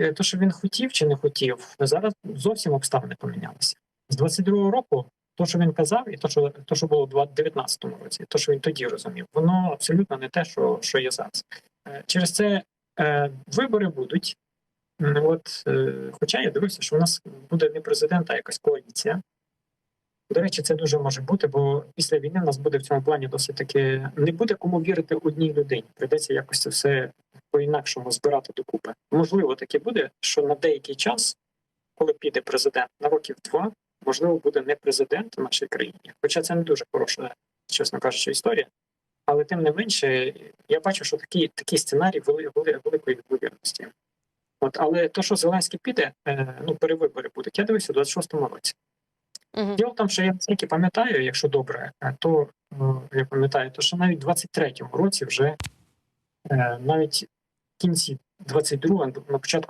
е, то, що він хотів чи не хотів, зараз зовсім обставини помінялися. З 22-го року, то, що він казав, і то, що, то, що було в 19-му році, то, що він тоді розумів, воно абсолютно не те, що, що є зараз. Е, Через це е, вибори будуть. От, е, хоча я дивився, що у нас буде не президент, а якась коаліція. До речі, це дуже може бути, бо після війни в нас буде в цьому плані досить таки не буде кому вірити одній людині. Прийдеться якось це все по-інакшому збирати докупи. Можливо, таке буде, що на деякий час, коли піде президент на років два, можливо, буде не президент в нашій країні. Хоча це не дуже хороша, чесно кажучи, історія. Але тим не менше, я бачу, що такий, такий сценарій вели, вели, великої ймовірності. От, але то, що Зеленський піде, е, ну перевибори будуть. Я дивився у 26-му році. Мгм. Діло тому, що я наскільки пам'ятаю, якщо добре, е, то е, я пам'ятаю, то що навіть в 23-му році вже е, навіть кінці 22-го, на початку